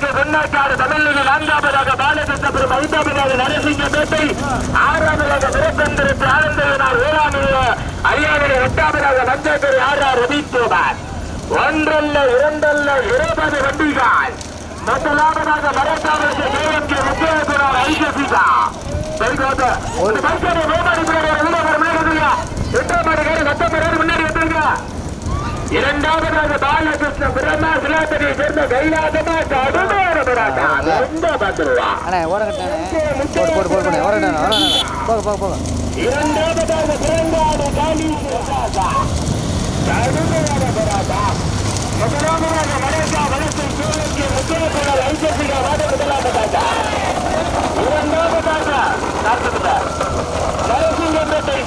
மூன்றாவதாக பொன்னாக்காடு தமிழ்நாடு நான்காவதாக பாலகிருஷ்ணபுரம் ஐந்தாவதாக நரசிங்கப்பேட்டை ஆறாவதாக திருப்பந்திரத்து ஆனந்தனார் வேளாண்மையில ஐயாவது எட்டாவதாக மஞ்சக்கரை ஆர் ஆர் ரவிக்குமார். ஒன்றல்ல இரண்டல்ல இருபது வண்டிகள். முதலாவதாக மரத்தாவதற்கு கேஎம்கே விஜயகுமார் ஐசிகா ஒரு பைக்கரை வேமாடி பிள்ளைகள் உள்ள எட்டாம் மாடு காரி சத்தம் முன்னாடி எடுத்துருக்கா இரண்டாவதாக பாலகிருஷ்ண பிரம்மா சிலாத்தனை சேர்ந்த கைலாசமா கடுமையான போராட்டம் ஓரம் கட்டானே போட்டு போட்டு போட்டு போட்டு ஓரம் கட்டானே ஓரம் போக போக போக. இரண்டாவதாக பிறந்தாடு ராஜா. கடுமையான போராட்டம் முதலாவதாக மலேசியா வளர்ச்சி சூழலுக்கு முக்கியத்துவம் ஐசிசிகா வாட முதலாவதாக இரண்டாவதாக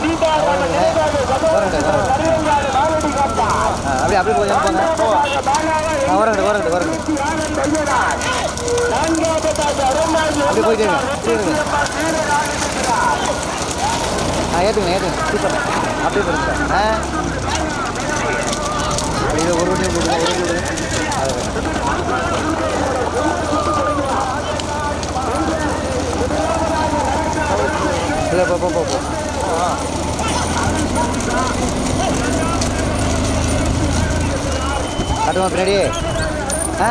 சீதாராமன் சகோதரர் கரியங்காடு மாவடி காட்டா ஆ, அப்படியே அப்படியே போய் போங்க. ஆ, ஓரம் கட்டு ஓரம் கட்டு அப்படியே போயிட்டே இருங்க. ஆ ஏற்றுங்க ஏற்றுங்க சூப்பர் அப்படியே போயிருங்க ஆ. அப்படியே ஒரு வண்டி போடுங்க ஒரு வண்டி போடுங்க இல்லை போ போ போ ஆ கட்டுமா பின்னாடி? ஆ?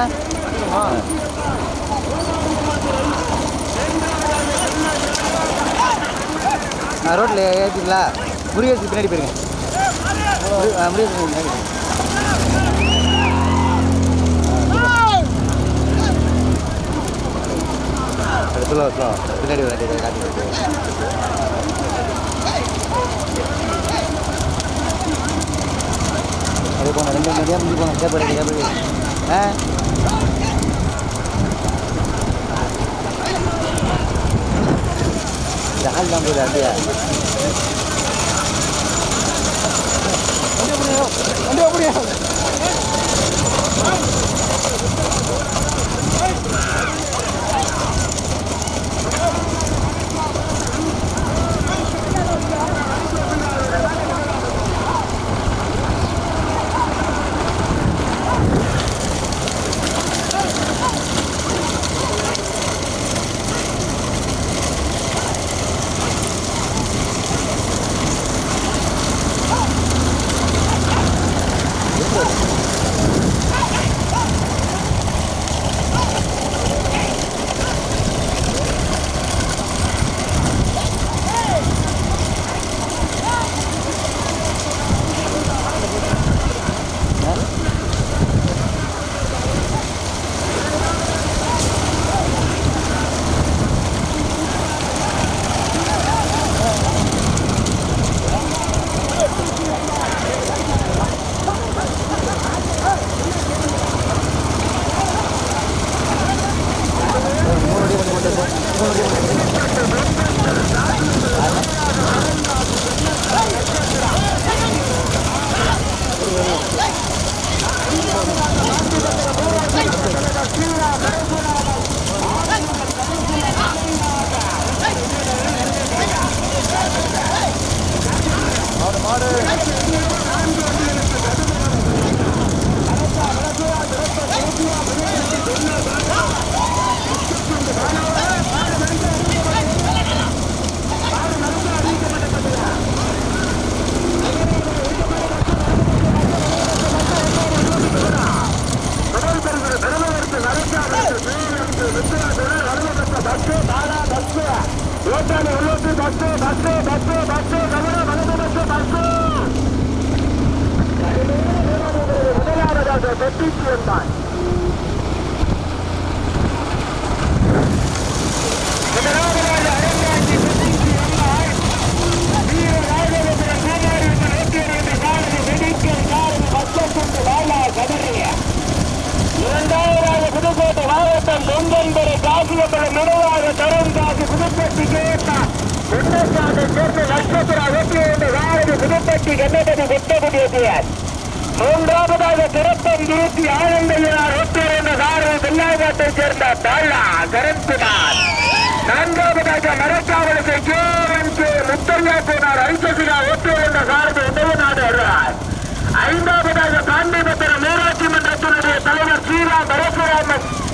நான் ரோட்டில் ஏற்றிங்களா முருகேசுக்கு பின்னாடி போயிருங்க. முரு- முருகேசுக்கு பின்னாடி பின்னாடி வண்டி காட்டி அப்படியே போங்க ரெண்டு நேரம் முடிஞ்சு போனேன் கேப்படி கேப்படி ஆ இந்த ஆள் தான் போகுது அப்படியா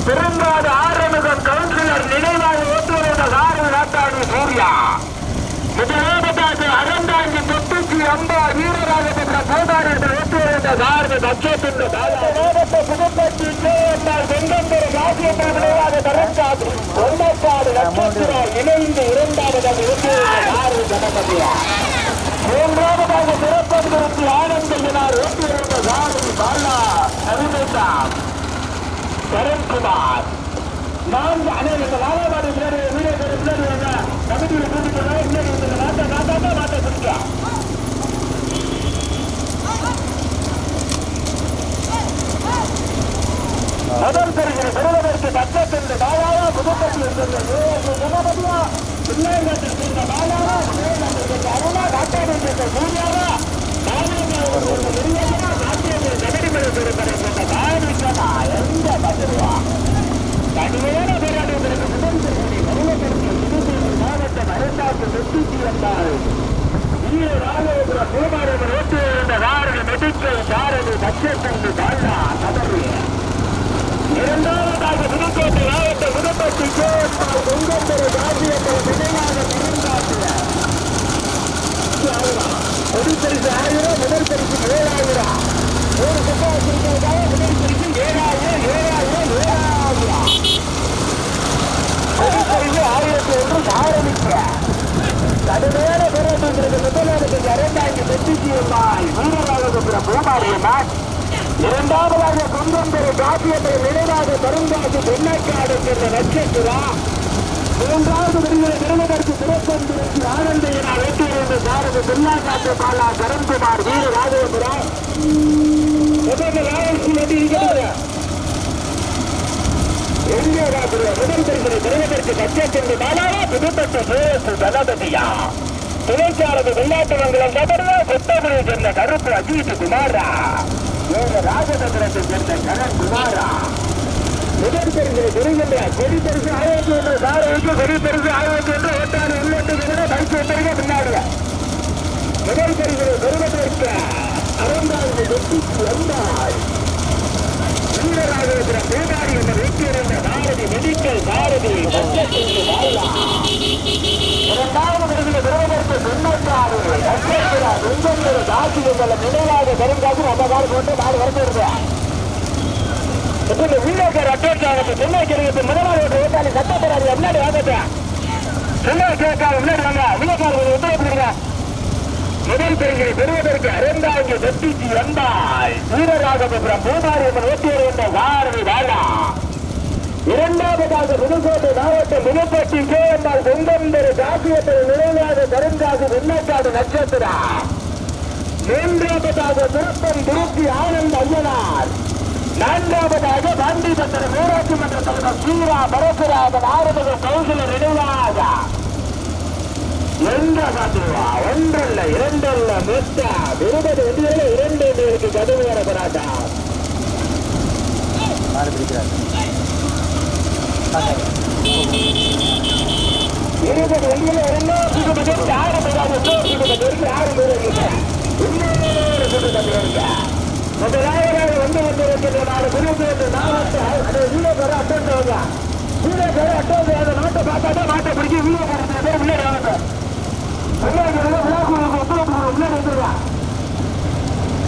பரசுராமன் பெருங்காடு கவுன்சிலர் நினைவாக ஓட்டுநர் காரு நாட்டாடி சூர்யா. முதலாவதாக அறந்தாங்கி தொட்டுக்கு அம்பா வீரராக பெற்ற போதாரிகள் ஓட்டுநர் காரு நட்சத்திர மாவட்ட புதுப்பட்டி கேஎம்ஆர் வெங்கம்பெரு ராஜேந்திர விளையாட தரங்காது ஒன்னக்காடு நட்சத்திர இணைந்து இரண்டாவதாக ஓட்டுநர் காரு ஜனபதியா மூன்றாவதாக சிறப்பதிற்கு ஆனந்தனார் ஓட்டியிருந்த சாரதி பாலா. அறிவித்தார். கரண்குமார் நான்கு அனைவருக்கு லாலாபாடி பின்னாடி வீடியோ பின்னாடி வாங்க கமிட்டியில் கூட்டிட்டு வா, பின்னாடி வந்து நாட்டை நாட்டாட்டா நாட்டை குடிக்கா முதல் பெறுகிற பெறுவதற்கு பக்கத்தில் பாலாவா புதுப்பட்டி இருந்தது. கணபதியா பிள்ளைகள் இருந்த பாலாவா? அருணா காட்டாடி இருந்த சூர்யாவா? கடுமையான போராட்டத்திற்கு முதல் பெறுவதை புதுச்சேரி மாவட்டம் அரசாங்கம் வெற்றி வந்தார் ஈர ராமேஸ்வர பூமாரம்மன் வாரதி மெடிக்கல் சாரதி நட்சத்திரத்து தாண்டா நபரு இரண்டாவதாக புதுக்கோட்டை மாவட்ட புதுப்பட்டி கேஎஸ்ஆர் பொங்கம்பெரு ராஜ்யத்தில் நினைவாக திருந்தாட்டிய முதல் ஆயிரம் முதல் பரிசு ஏழாயிரம் ஒரு பக்கம் வச்சிருக்கிறதுக்காக முதல் பரிசு ஏழாயிரம் ஏழாயிரம் ஏழாயிரம் முதல் பரிசு ஆயிரத்தி ஒன்று ஆரம்பிக்க கடுமையான போராட்டத்திற்கு முதலாவது இரண்டாயிரத்தி வெற்றி அம்மாள் வீரராக பூமாரியம்மாள் இரண்டாவதாக குந்தம்பெரு காப்பியத்தை நினைவாக தருங்காசு வெள்ளைக்காடு என்ற நட்சத்திரா மூன்றாவது விருதுகளை பெறுவதற்கு சிறப்பந்திருக்கு ஆனந்தையினால் வெற்றியிருந்த சாரதி பில்லாக்காட்டு பாலா கரண்குமார் வீர ராஜேந்திரா முதல் ராயல்சி வெற்றி முதல் பரிசனை பெறுவதற்கு நட்சத்திர பாலாவா புதுப்பட்டு சுயசு தளபதியா? துணைச்சாரது வெள்ளாட்டுமங்கலம் நபர்வா கொத்தபுரியை சேர்ந்த கருப்பு அஜித் குமாரா? ஏக ராஜதந்திரத்தை சேர்ந்த கரண் குமாரா? முதல் பரிசனை பெறுகின்ற கொடி பரிசு ஆயிரத்தி ஒன்று சாரதிக்கு கொடி பரிசு ஆயிரத்தி ஒன்று ஓட்டாறு உள்ளிட்டு பரிசு வைத்திருக்க பின்னாடிய முதல் பரிசனை பெறுவதற்கு அறந்தாயிரம் வந்தாய் வீரராஜேந்திர பேதாரி என்ற வெற்றியிருந்த பாரதி மெடிக்கல் பாரதி இரண்டாவது விருதினை பெறுவதற்கு தொண்ணூற்றாறு நட்சத்திர காசி எங்களை நினைவாக நம்ம கொண்டு சென்னை கிழக்கு ஓட்டாளி முன்னாடி வாங்கட்டா சென்னை கிழக்காக முன்னாடி வாங்க. உள்ளேக்கார முதல் பெருங்கை பெறுவதற்கு இரண்டாவது வெற்றிக்கு வந்தால் வீரராகவபுரம் பூமாரியம்மன் ஓட்டியர் என்ற வாரதி வாழா இரண்டாவதாக புதுக்கோட்டை மாவட்டம் புதுப்பட்டி கேஎம்ஆர் கொங்கம்பெரு காசியத்தை நினைவாக கருங்காசு வெள்ளக்காடு நட்சத்திரா. மூன்றாவதாக திருப்பம் திருப்பி ஆனந்த் ஐயனார் நான்காவதாக காந்திபத்திரம் ஊராட்சி மன்ற தலைவர் சீரா பரசுராமன் ஆறுமுக கவுன்சிலர் நினைவாக எந்த காத்துவா ஒன்றல்ல இரண்டல்ல மொத்தா? இருபது வண்டிகளில் இரண்டு எண்களுக்கு கடுமையான போராட்டம் இருபது வண்டிகளில் இரண்டாம் ஆறு பேராக சுற்றுப்பட்டு ஆறு பேர் இன்னொரு சுற்றுப்பட்டு முதலாவதாக வந்து கொண்டிருக்கின்ற புதுக்கோட்டை மாவட்ட அது வீர பெற அட்டோங்க வீர பெற அந்த நாட்டை பார்த்தாட்டா நாட்டை பிடிச்சி வீர பெற பேர்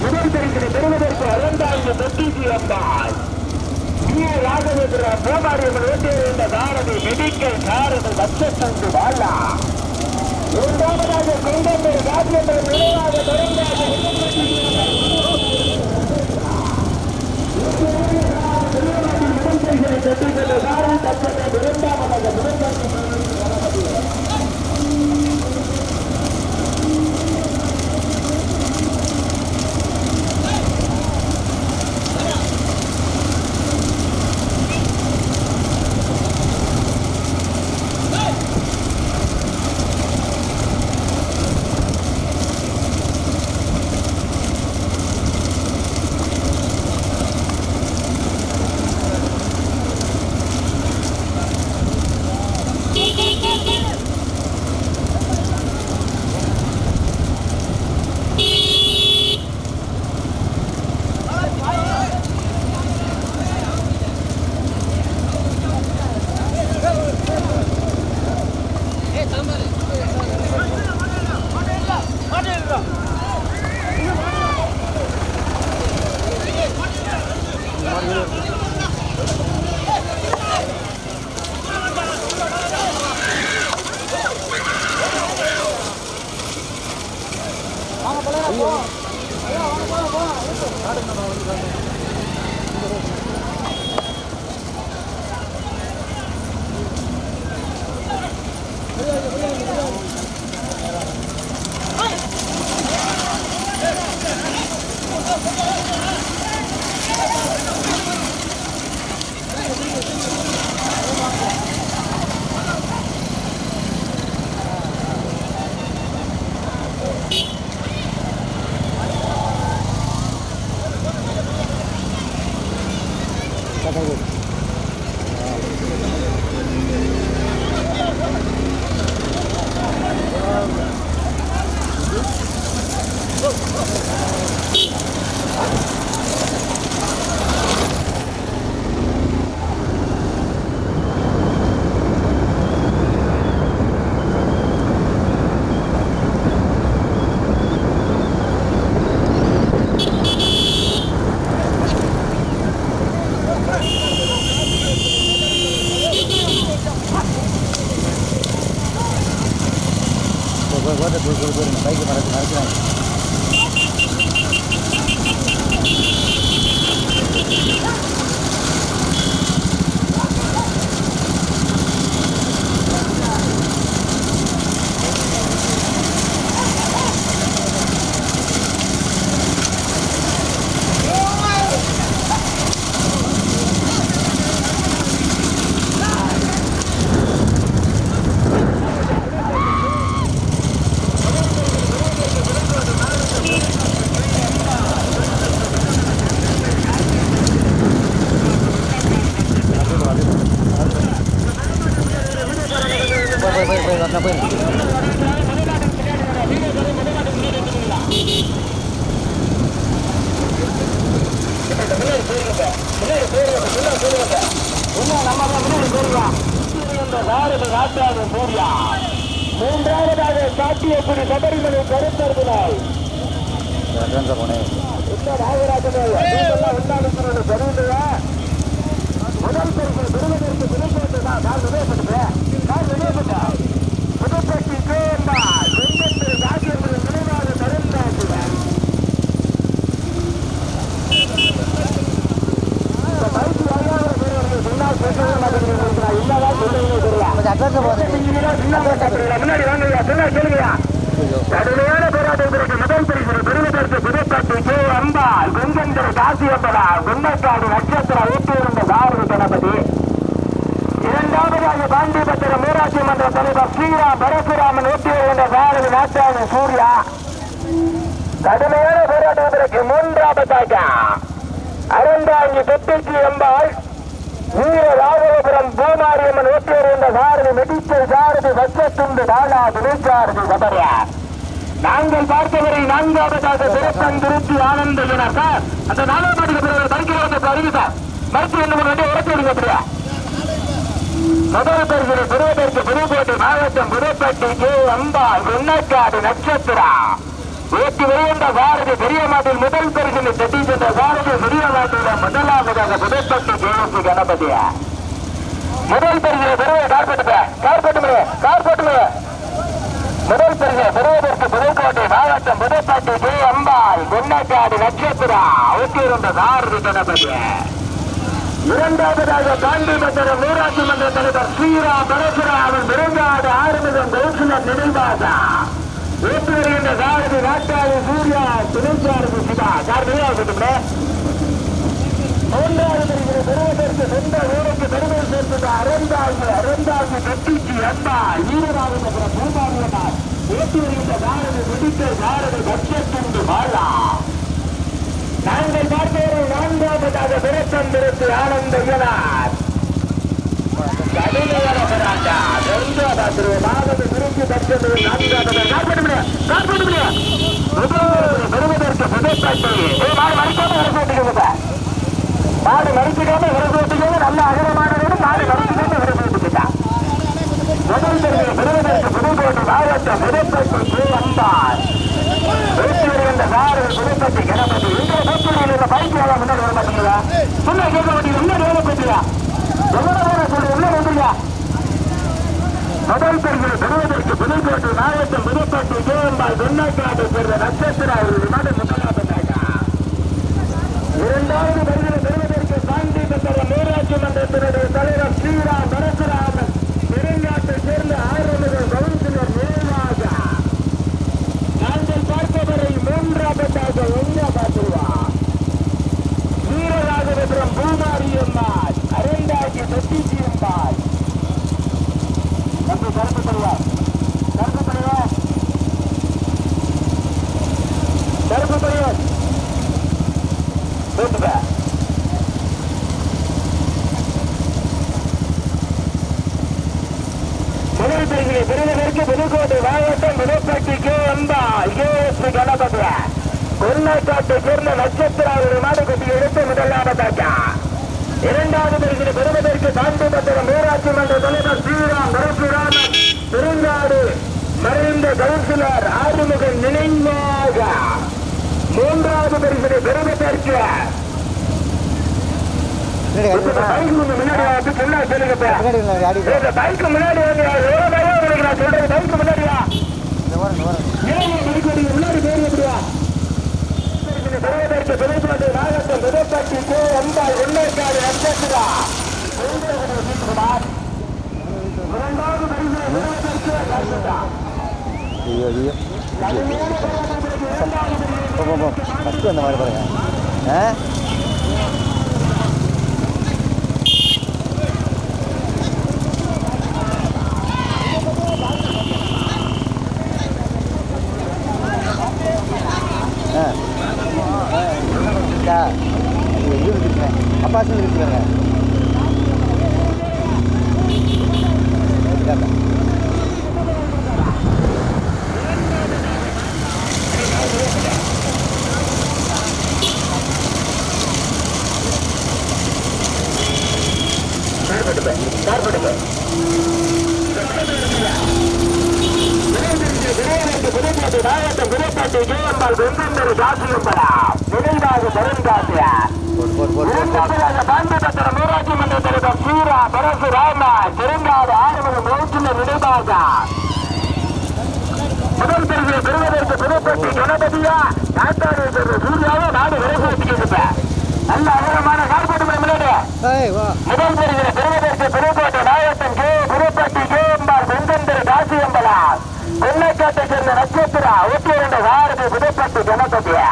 முதல் பரிசினை பெறுவதற்கு இரண்டாவது தொட்டிக்கு வந்தால் ஈ ராகவேந்திர பூமாரியம்மன் வேண்டியிருந்த சாரதி மெடிக்கல் சாரதி லட்சத்தஞ்சு வாழா இரண்டாவதாக கொண்டம்பேர் ராஜேந்திர நினைவாக தொடர்ந்தாக அறந்தாங்கி தொட்டிக்கு அம்பாள் வீர ராகவபுரம் பூமாரியம்மன் ஊட்டியிருந்த சாரதி மெடிக்கல் சாரதி வச்சத்துண்டு நாளா துணைச்சாரதி சபரியார். நாங்கள் பார்த்தவரை நான்காவதாக திருப்பன் திருச்சி ஆனந்த வினர் சார் அந்த நாலாம் பாட்டுக்கு பிறகு பரிக்கிறவங்க அறிவு சார் மருத்துவ என்ன பண்ணி உடச்சு விடுங்க அப்படியா முதல் பரிசு பெருவதற்கு புதுக்கோட்டை மாவட்டம் புதுப்பட்டி கே. அம்பாள் வெண்ணக்காடு நட்சத்திரா ஏற்றி வருகின்ற பாரதி பெரியமாட்டில் முதல் பரிசினை தட்டி சென்ற பாரதி பெரியமாட்டில முதலாவதாக புதுப்பட்டி கேஎஸ்சி கணபதியா. முதல் பரிசு பெருவை கார்பட்டு கார்பட்டு கார்பட்டு முதல் பரிசு பெறுவதற்கு புதுக்கோட்டை மாவட்டம் புதுப்பட்டி கே அம்பாள் குன்னக்காடு நட்சத்திரா ஒட்டியிருந்த பாரதி கணபதி இரண்டாவதாக காந்தி காந்திபத்திரம் ஊராட்சி மன்ற தலைவர் ஸ்ரீரா பரசுரா பரசுராமன் விருந்தாடு ஆறுமுகம் கௌசலர் நினைவாதா? ஏற்று வருகின்ற சாரதி நாட்டாளி சூர்யா துணைச்சாரதி சிவா சார் நினைவாக மூன்றாவது இருக்கிற பெறுவதற்கு சொந்த ஊருக்கு பெருமை சேர்த்துள்ள அறந்தாங்கி அறந்தாங்கி கட்டிக்கு அம்மா ஈரராஜபுரம் பூமாரியம்மாள் ஏற்றி வருகின்ற சாரதி முடித்த சாரதி லட்சத்துண்டு வாழா நாங்கள் பார்த்தோரை நான்காவதாக பிறத்தந்திருத்து ஆனந்த இயலார் மாடு மறிக்காம வரப்போட்டுக்கோங்க நல்ல அகலமானதோடு மாடு மறிக்காம வரப்போட்டுக்கிட்டா முதல் பெறுவது பெறுவதற்கு புதுக்கோட்டை மாவட்டம் புதைப்பட்டு கே அம்பாள் பேசி சாரு புதுப்பட்டி கணபதி இங்கே பேச்சுறையில் உள்ள முன்னாடி வர மாட்டீங்களா சொன்னா கேட்க மாட்டீங்க முன்னாடி வேலை பற்றியா எவ்வளவு உள்ள வந்துருங்க. முதல் பரிசு பெறுவதற்கு புதுக்கோட்டை மாவட்டம் புதுக்கோட்டை கேஎம்பால் வெண்ணாக்காட்டை சேர்ந்த நட்சத்திர அவர்கள் நாடு முதலாவதாக. இரண்டாவது பரிசு பெறுவதற்கு சாந்தி பெற்ற ஊராட்சி மன்றத்தினுடைய தலைவர் ஸ்ரீராம் பரசுராமன் பெருங்காட்டை சேர்ந்த ஆயிரமுதல் கவுன்சிலர் நினைவாக நாங்கள் பார்ப்பவரை மூன்றாவதாக எங்க பார்த்துருவா வீரராகவபுரம் பூமாரி அம்மாள் அரைந்தாக்கி சத்தீசி அம்மாள் தம்பி கருத்து தருவார் கருத்து தருவார் கருத்து தருவார் போட்டுக்க முதல் பிரிவினை பெறுவதற்கு புதுக்கோட்டை மாவட்டம் புதுப்பட்டி கே அம்பா ஏஎஸ்பி கணபதி கொல்லைக்காட்டை சேர்ந்த நட்சத்திராவுடைய மாடுகட்டி எடுத்து முதலாவதாக இரண்டாவது பிரிவினை காந்திபத்திரம் ஊராட்சி மன்ற தலைவர் ஸ்ரீராம் பரசுராமன் பெருங்காடு மறைந்த கவுன்சிலர் ஆறுமுகன் நினைவாக மூன்றாவது இந்த காட்டுங்க. பைக் முன்னாடி வந்து சொன்னா சொல்லுங்க பின்னாடி இல்லை, ஆடி ஏய், இந்த பைக் முன்னாடி வந்து எவ்வளவு உங்களுக்கு நான் சொல்றது பைக் முன்னாடியா பைக் ஓடிங்க முன்னாடி பேர் எப்படியா பெருவதற்கு பெருமாடு நாகத்தம் பெருப்பட்டி கே அம்பாள் வெள்ளைக்காடு நட்சத்திரா ஐயோ ஐயோ போ போ போ ஃபஸ்ட்டு அந்த மாதிரி பாருங்க ஆ இந்தா, இது இது இருக்குங்க அப்பா சொல்லி இருக்குங்க புதுக்கோட்டை மாவட்டம் புதுக்கோட்டை ஜெயம்பாள் வெங்கந்தர் காசியம்பலா நினைவாக பெருங்காசிய போட்டு போட்டு போட்டு போட்டு இரண்டாவதாக பாண்டிபத்திரம் ஊராட்சி மன்ற தலைவர் சூரா பரசு ராமா பெருங்காடு ஆறுமுகம் ரோட்டினர் நினைவாக முதல் பரிசு பெறுவதற்கு புதுப்பட்டி கணபதியா நாட்டாடு சூர்யாவும் நாடு விரைவாக்கிட்டு நல்ல அகலமான கார்போட்டு முன்னாடி ஏய் வா முதல் பரிசு பெறுவதற்கு புதுக்கோட்டை மாவட்டம் கே புதுப்பட்டி கேஎம்பார் வெங்கந்தர் காசியம்பலா கொல்லைக்காட்டை சேர்ந்த நட்சத்திரா ஊட்டி இரண்டு வாரதி புதுப்பட்டி கணபதியா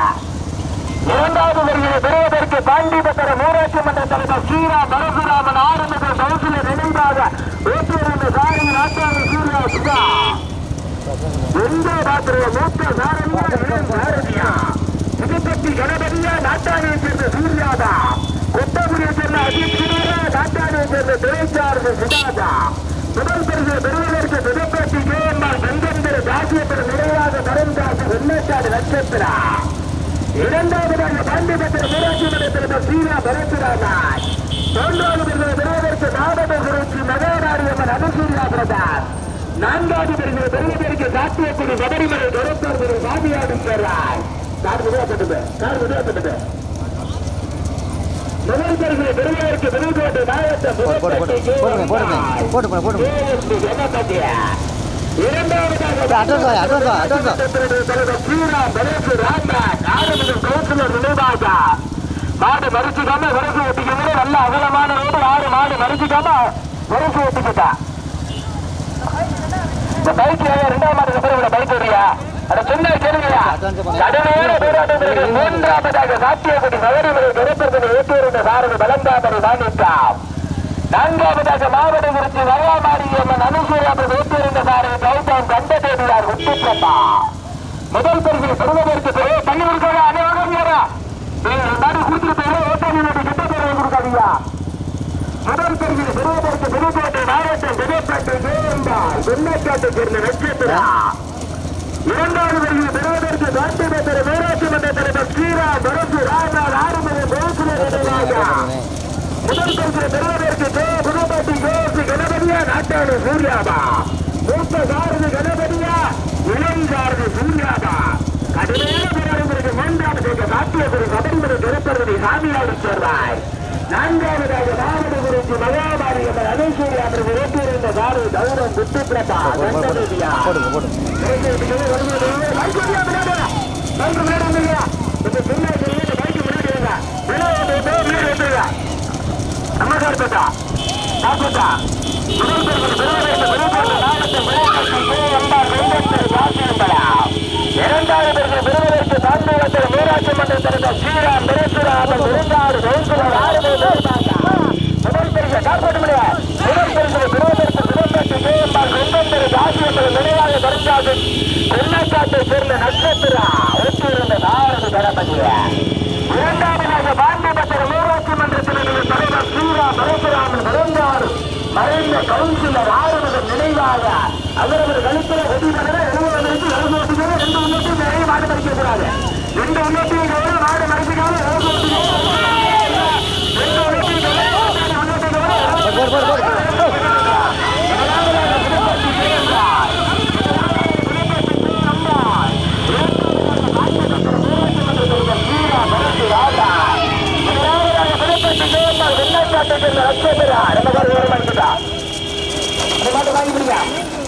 இரண்டாவது வருகையை பெறுவதற்கு பாண்டிபத்திரம் ஊராட்சி மன்ற தலைவர் சீரா பரசுராமன் ஆரம்பித்த கவுன்சிலர் நினைவாக ஊட்டி இரண்டு சாரி நாட்டாடு சூர்யா சுதா. எந்த பாத்திர மூத்த சாரதியா இளம் சாரதியா புதுப்பட்டி கணபதியா நாட்டாணியை சேர்ந்த சூர்யாதா கொட்டகுடியை சேர்ந்த அஜித் குமாரா நாட்டாணியை சேர்ந்த துணைச்சார்ந்த சுதாதா. முதல் பரிசு பெறுவதற்கு புதுப்பட்டி கேஎம்ஆர் சங்கந்திர தாசியத்தின் நிறைவாக மறந்தாசி நட்சத்திரா. இரண்டாவதாக பாண்டிபத்திர ஊராட்சி மன்றத்திற்கு ஸ்ரீரா பரசுராமன் மூன்றாவது பரிசு பெறுவதற்கு நாடக குருச்சி மகாநாரியம்மன் அனுசூரியா பிரதாஸ் நான்காவது பெருமை பெருமைக்கு சாத்தியக்குடி சபரிமலை தொடர்பார் ஒரு சாமியாடும் பெறாய் கார் விடுவப்பட்டது கார் விடுவப்பட்டது. முதல் பெருமை பெருமைக்கு பெருமைக்கோட்டை மாவட்டம் போட்டு போட்டு போட்டு போட்டுங்க போட்டு போட்டு மாடு மறிச்சுக்காம விரசு ஒட்டிக்கிறது நல்ல அகலமான ரோடு ஆறு மாடு மறிச்சுக்காம விரசு ஒட்டிக்கிட்டா. இந்த பைக் ரெண்டாம் மாதத்துக்கு பிறகு பைக் ஓடியா அட சொன்ன கேளுங்கயா கடுமையான போராட்டத்திற்கு மூன்றாவதாக சாத்தியக்குடி சபரிமலை திரைப்படத்தில் ஏற்றிருந்த சாரதி பலந்தாபரை தாண்டிட்டார் நான்காவதாக மாவட்ட குறிச்சி வரலாமாரியம்மன் அனுசூரியாமல் வைத்திருந்த சாரை கௌதம் கண்ட தேடியார் உத்திப்பட்டா முதல் பரிசு பெறுவதற்கு பெரிய தண்ணி கொடுக்காத அனைவரும் நாடு கொடுத்துட்டு போய் கிட்ட பேர் கொடுக்காதீங்க. முதல் பரிசு பெறுவதற்கு புதுக்கோட்டை மாவட்டம் புதுப்பேட்டை ஜெயம்பாள் வெள்ளைக்காட்டை சேர்ந்த நட்சத்திரா இரண்டாவது பரிசு பெறுவதற்கு காட்டுமத்திர ஊராட்சி மன்ற தலைவர் ஸ்ரீரா பரசு ராஜா ஆறுமுகம் கோசுலர் நினைவாக முதல் பரிசு பெறுவதற்கு கே புதுப்பட்டி கோசி கணபதியா நாட்டாளு சூர்யாபா மூத்த சாரதி கணபதியா இளம் சாரதி சூர்யாபா கடுமையான போராட்டத்திற்கு மூன்றாவது சாத்தியக்குடி சபரிமலை திரைப்படத்தை சாமியாடு சேர்வாய் நான்காவதாக குறிச்சி மகாபாரி என்ற அனுசூரி கௌரவம் பிரபா வெங்கடேவியா போடுங்க போடுங்க இரண்டாவது விருதுகளுக்கு தாண்டியத்தில் ஊராட்சி மன்றத்திற்கு பெருசுராமன் கவுன்சிலர் ஆறு முதல் பரிசு காப்பாற்ற முடியாது முதல் பரிசு விரோதற்கு சிவம்பேட்டை கேஎம்ஆர் கொண்டம்பெரு காசியம்பது நினைவாக கருந்தாது கொன்னக்காட்டை சேர்ந்த நட்சத்திரா ஒட்டியிருந்த நாரது கணபதி இரண்டாவதாக பாண்டிபத்திரம் ஊராட்சி மன்றத்தில் தலைவர் சூரா பரசுராமன் பிறந்தார். மறைந்த கவுன்சிலர் ஆறுமுகன் நினைவாக அவரவர் கழுத்துல ஒட்டினாலே எழுபது எழுபது ஓட்டுகள் எந்த உள்ளத்தையும் நிறைய மாடு மறிக்க கூடாது ரெண்டு உள்ளத்தையும் கவலை மாடு மறிச்சுக்காம எழுபது ஓட்டுகள் ரெண்டு உள்ளத்தையும் கவலை மாடு உள்ளத்தையும் கவலை போடு போடு போடு